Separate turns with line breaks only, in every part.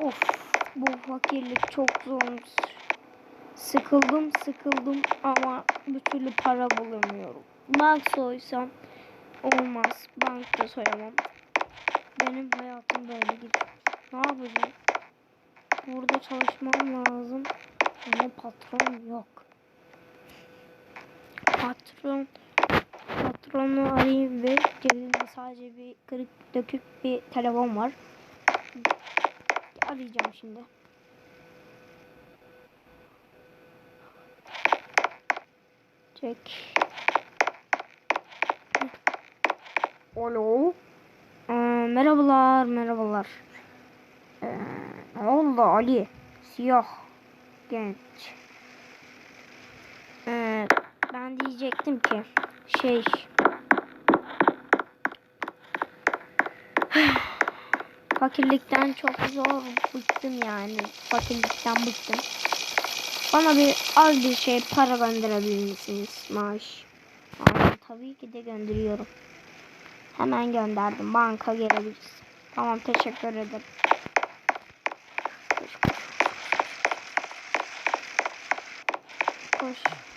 Of bu fakirlik çok zor. Sıkıldım sıkıldım ama bir türlü para bulamıyorum. Bank soysam olmaz. Bank da soyamam. Benim hayatım böyle gidiyor. Ne yapacağım? Burada çalışmam lazım. Ama patron yok. Patron patronu arayayım ve cebimde sadece bir kırık dökük bir telefon var. Arayacağım şimdi. Çek. Alo. Ee, merhabalar, merhabalar. Ee, oldu Ali? Siyah genç. Ee, ben diyecektim ki şey fakirlikten çok zor bıktım yani. Fakirlikten bıktım. Bana bir az bir şey para gönderebilir misiniz maaş? Aa, tabii ki de gönderiyorum. Hemen gönderdim. Banka gelebiliriz. Tamam teşekkür ederim. Koş, koş. Koş.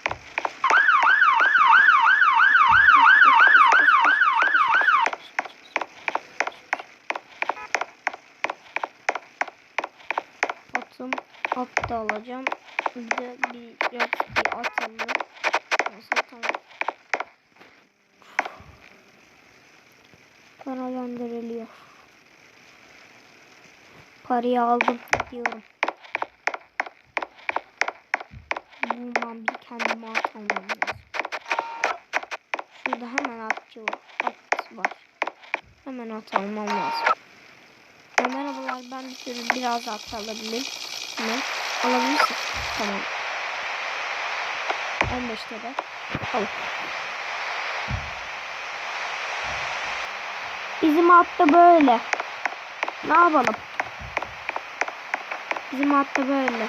At da alacağım. Bir de bir, biraz bir at alalım. Nasıl tamam. Para gönderiliyor. Parayı aldım. Gidiyorum. Bundan bir kendime at almam lazım. Şurada hemen atçı var. At var. Hemen at almam lazım. Merhabalar ben bir sürü biraz at alabilirim. Ne? Alabilirsin. Tamam. 15 TL. Al. Bizim hatta böyle. Ne yapalım? Bizim hatta böyle.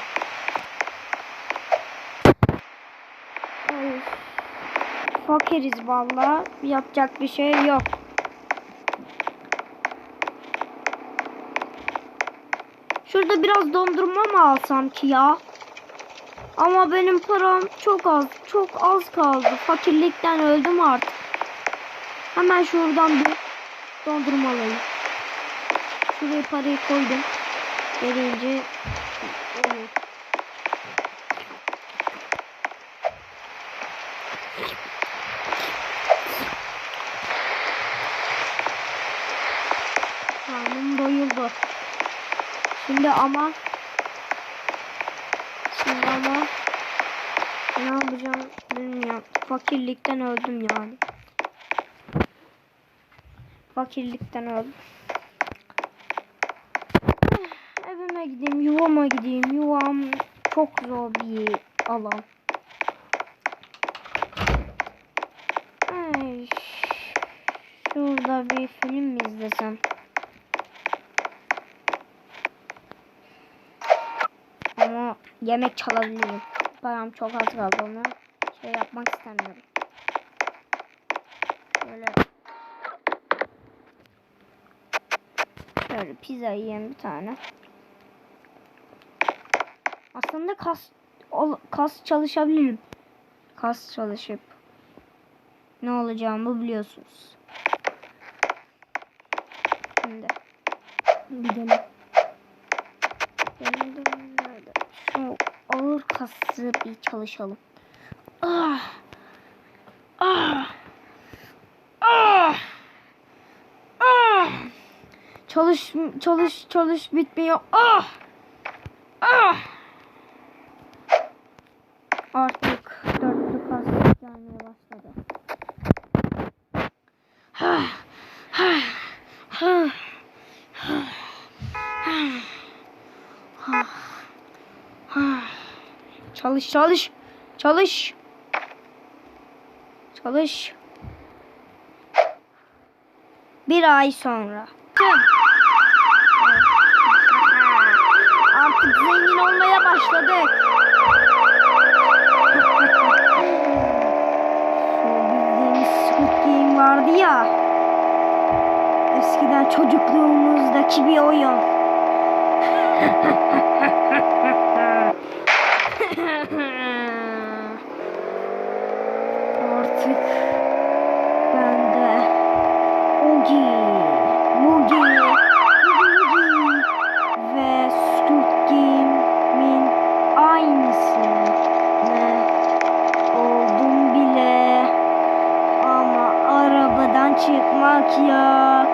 Fakiriz valla. Yapacak bir şey yok. Şurada biraz dondurma mı alsam ki ya? Ama benim param çok az. Çok az kaldı. Fakirlikten öldüm artık. Hemen şuradan bir dondurma alayım. Şuraya parayı koydum. Gelince olur. Şimdi ama şimdi ama ne yapacağım bilmiyorum. Fakirlikten öldüm yani. Fakirlikten öldüm. Evime gideyim, yuvama gideyim. Yuvam çok zor bir alan. Ay, şurada bir film izlesem? Yemek çalabilirim. Param çok az kaldı onu şey yapmak istemiyorum. Böyle Şöyle pizza yiyeyim bir tane. Aslında kas kas çalışabilirim. Kas çalışıp ne olacağımı biliyorsunuz. Şimdi gidelim. Şu kası bir çalışalım. Ah! Ah! Ah! Ah! Çalış çalış çalış bitmiyor. Ah! Ah! Artık dörtlü kas gelmeye başladı. Ah! Ah! Ah! Ah! Çalış çalış. Çalış. Çalış. Bir ay sonra. Artık zengin olmaya başladık. Vardı ya. Eskiden çocukluğumuzdaki bir oyun. çıkmak yok.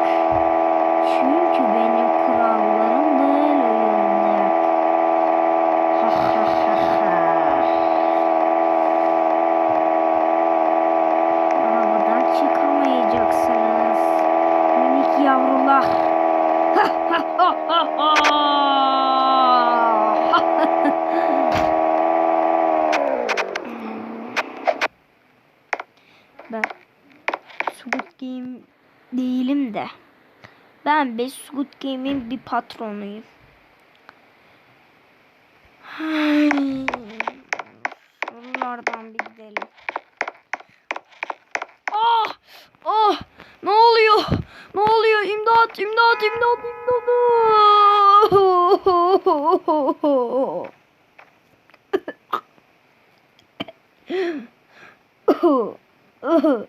Çünkü benim kurallarım Ben bir Squid Game'in bir patronuyum. Sorulardan bir gidelim. Ah! Ah! Ne oluyor? Ne oluyor? İmdat! İmdat! İmdat! İmdat!